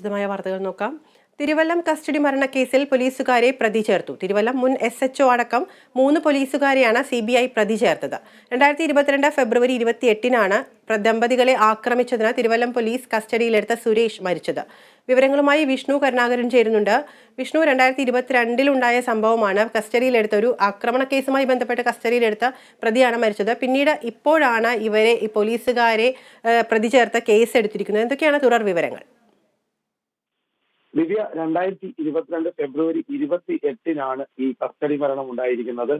വിശദമായ വാർത്തകൾ നോക്കാം. തിരുവല്ലം കസ്റ്റഡി മരണക്കേസിൽ പോലീസുകാരെ പ്രതി ചേർത്തു. തിരുവല്ലം മുൻ എസ് എച്ച് ഒ അടക്കം മൂന്ന് പോലീസുകാരെയാണ് സി ബി ഐ പ്രതി ചേർത്തത്. രണ്ടായിരത്തി ഇരുപത്തിരണ്ട് ഫെബ്രുവരി ഇരുപത്തി എട്ടിനാണ് ദമ്പതികളെ ആക്രമിച്ചതിന് തിരുവല്ലം പോലീസ് കസ്റ്റഡിയിലെടുത്ത സുരേഷ് മരിച്ചത്. വിവരങ്ങളുമായി വിഷ്ണു കരുണാകരൻ ചേരുന്നുണ്ട്. വിഷ്ണു രണ്ടായിരത്തി ഇരുപത്തിരണ്ടിലുണ്ടായ സംഭവമാണ് കസ്റ്റഡിയിലെടുത്ത ഒരു ആക്രമണ കേസുമായി ബന്ധപ്പെട്ട് കസ്റ്റഡിയിലെടുത്ത പ്രതിയാണ് മരിച്ചത്. പിന്നീട് ഇപ്പോഴാണ് ഇവരെ ഈ പോലീസുകാരെ പ്രതി ചേർത്ത കേസ് എടുത്തിരിക്കുന്നത്. എന്തൊക്കെയാണ് തുടർ വിവരങ്ങൾ? ദിവ്യ രണ്ടായിരത്തി ഇരുപത്തിരണ്ട് ഫെബ്രുവരി ഇരുപത്തി എട്ടിനാണ് ഈ കസ്റ്റഡി മരണം ഉണ്ടായിരിക്കുന്നത്.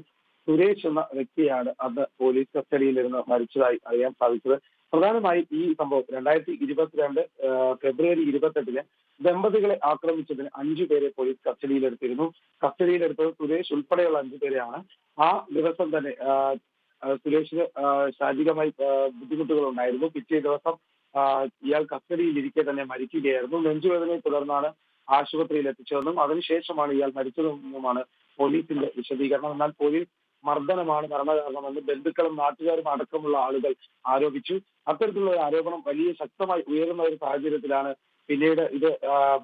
സുരേഷ് എന്ന വ്യക്തിയാണ് അന്ന് പോലീസ് കസ്റ്റഡിയിലിരുന്ന് മരിച്ചതായി അറിയാൻ സാധിച്ചത്. പ്രധാനമായും ഈ സംഭവം രണ്ടായിരത്തി ഇരുപത്തിരണ്ട് ഫെബ്രുവരി ഇരുപത്തെട്ടിന് ദമ്പതികളെ ആക്രമിച്ചതിന് അഞ്ചു പേരെ പോലീസ് കസ്റ്റഡിയിലെടുത്തിരുന്നു. കസ്റ്റഡിയിലെടുത്തത് സുരേഷ് ഉൾപ്പെടെയുള്ള അഞ്ചു പേരെയാണ്. ആ ദിവസം തന്നെ സുരേഷിന് ശാരീരികമായി ബുദ്ധിമുട്ടുകൾ ഉണ്ടായിരുന്നു പിറ്റേ ദിവസം ഇയാൾ കസ്റ്റഡിയിൽ ഇരിക്കെ തന്നെ മരിക്കുകയായിരുന്നു. നെഞ്ചുവേദനയെ തുടർന്നാണ് ആശുപത്രിയിൽ എത്തിച്ചതെന്നും അതിനുശേഷമാണ് ഇയാൾ മരിച്ചതെന്നുമാണ് പോലീസിന്റെ വിശദീകരണം. എന്നാൽ പോലീസ് മർദ്ദനമാണ് മരണകാരണമെന്ന് ബന്ധുക്കളും നാട്ടുകാരും അടക്കമുള്ള ആളുകൾ ആരോപിച്ചു. അത്തരത്തിലുള്ള ഒരു ആരോപണം വലിയ ശക്തമായി ഉയരുന്ന ഒരു സാഹചര്യത്തിലാണ് പിന്നീട് ഇത്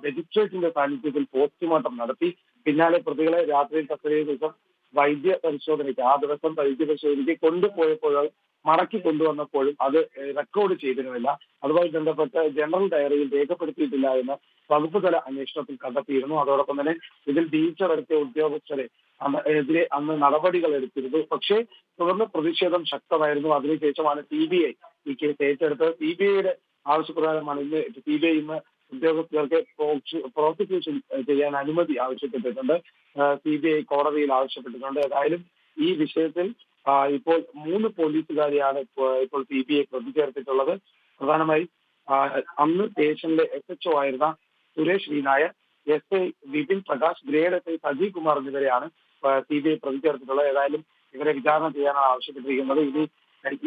മജിസ്ട്രേറ്റിന്റെ സാന്നിധ്യത്തിൽ പോസ്റ്റ്മോർട്ടം നടത്തി. പിന്നാലെ പ്രതികളെ രാത്രിയിൽ കസ്റ്റഡിയിൽ ദിവസം വൈദ്യ പരിശോധനയ്ക്ക് ആ ദിവസം വൈദ്യ പരിശോധനയ്ക്ക് കൊണ്ടുപോയപ്പോൾ മടക്കി കൊണ്ടുവന്നപ്പോഴും അത് റെക്കോർഡ് ചെയ്തിരുന്നില്ല. അതുമായി ബന്ധപ്പെട്ട് ജനറൽ ഡയറിയിൽ രേഖപ്പെടുത്തിയിട്ടില്ല എന്ന് വകുപ്പ് തല അന്വേഷണത്തിൽ കണ്ടെത്തിയിരുന്നു. അതോടൊപ്പം തന്നെ ഇതിൽ വീഴ്ച എടുത്ത ഉദ്യോഗസ്ഥരെ എതിരെ അന്ന് നടപടികൾ എടുത്തിരുന്നു. പക്ഷേ തുടർന്ന് പ്രതിഷേധം ശക്തമായിരുന്നു. അതിനുശേഷമാണ് സി ബി ഐ ഈ കേസ് ഏറ്റെടുത്തത്. സി ബി ഐയുടെ ആവശ്യപ്രകാരമാണ് ഇന്ന് സി ബി ഐ ഇന്ന് ഉദ്യോഗസ്ഥർക്ക് പ്രോസിക്യൂഷൻ ചെയ്യാൻ അനുമതി ആവശ്യപ്പെട്ടിട്ടുണ്ട്. സി ബി ഐ കോടതിയിൽ ആവശ്യപ്പെട്ടിട്ടുണ്ട്. ഏതായാലും ഈ വിഷയത്തിൽ ഇപ്പോൾ മൂന്ന് പോലീസുകാരെയാണ് ഇപ്പോൾ സി ബി ഐ പ്രതി ചേർത്തിട്ടുള്ളത് പ്രധാനമായി അന്ന് സ്റ്റേഷനിലെ എസ് എച്ച് ആയിരുന്ന Suresh V Nair S I Vipin Prakash grade S I Sajeev Kumar എന്നിവരെയാണ് സി ബി ഐ പ്രതി ചേർത്തിട്ടുള്ളത് ഏതായാലും ഇവരെ വിചാരണ ചെയ്യാനാണ് ആവശ്യപ്പെട്ടിരിക്കുന്നത്. ഇനി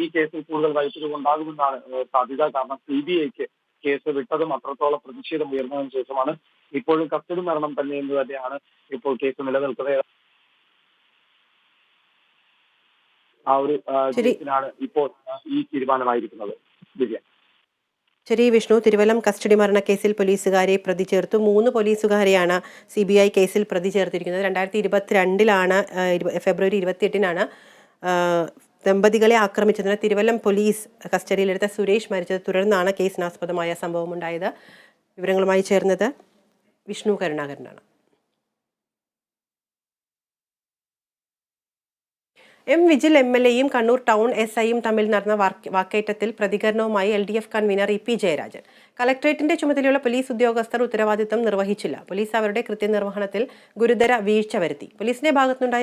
ഈ കേസിൽ കൂടുതൽ വൈദ്യുതി ഉണ്ടാകുമെന്നാണ് സാധ്യത. കാരണം സി ബി ഐക്ക് കേസ് വിട്ടതും അത്രത്തോളം പ്രതിഷേധം ഉയർന്നതിന് ശേഷമാണ് ഇപ്പോഴും കസ്റ്റഡി മരണം തന്നെ എന്ന് തന്നെയാണ് ഇപ്പോൾ കേസ് നിലനിൽക്കുന്നത്. ആ ഒരു കേസിലാണ് ഇപ്പോൾ ഈ തീരുമാനമായിരിക്കുന്നത്. ദിവ്യ. ശരി വിഷ്ണു. തിരുവല്ലം കസ്റ്റഡി മരണക്കേസിൽ പോലീസുകാരെ പ്രതി ചേർത്തു. മൂന്ന് പോലീസുകാരെയാണ് സി ബി ഐ കേസിൽ പ്രതി ചേർത്തിരിക്കുന്നത്. രണ്ടായിരത്തി ഇരുപത്തിരണ്ടിലാണ് ഫെബ്രുവരി ഇരുപത്തിയെട്ടിനാണ് ദമ്പതികളെ ആക്രമിച്ചതിന് തിരുവല്ലം പോലീസ് കസ്റ്റഡിയിലെടുത്ത സുരേഷ് മരിച്ചത് തുടർന്നാണ് കേസിനാസ്പദമായ സംഭവം ഉണ്ടായത്. വിവരങ്ങളുമായി ചേർന്നത് വിഷ്ണു കരുണാകരനാണ്. എം വിജിൽ എം എൽ എയും കണ്ണൂർ ടൗൺ എസ് ഐയും തമ്മിൽ നടന്ന വാക്ക് വാക്കേറ്റത്തിൽ പ്രതികരണവുമായി L D F convener E P Jayarajan. കലക്ട്രേറ്റിന്റെ ചുമതലയുള്ള പോലീസ് ഉദ്യോഗസ്ഥർ ഉത്തരവാദിത്തം നിർവഹിച്ചില്ല. പോലീസ് അവരുടെ കൃത്യനിർവഹണത്തിൽ ഗുരുതര വീഴ്ച വരുത്തി. പോലീസിന്റെ ഭാഗത്തുനിന്നുണ്ടായ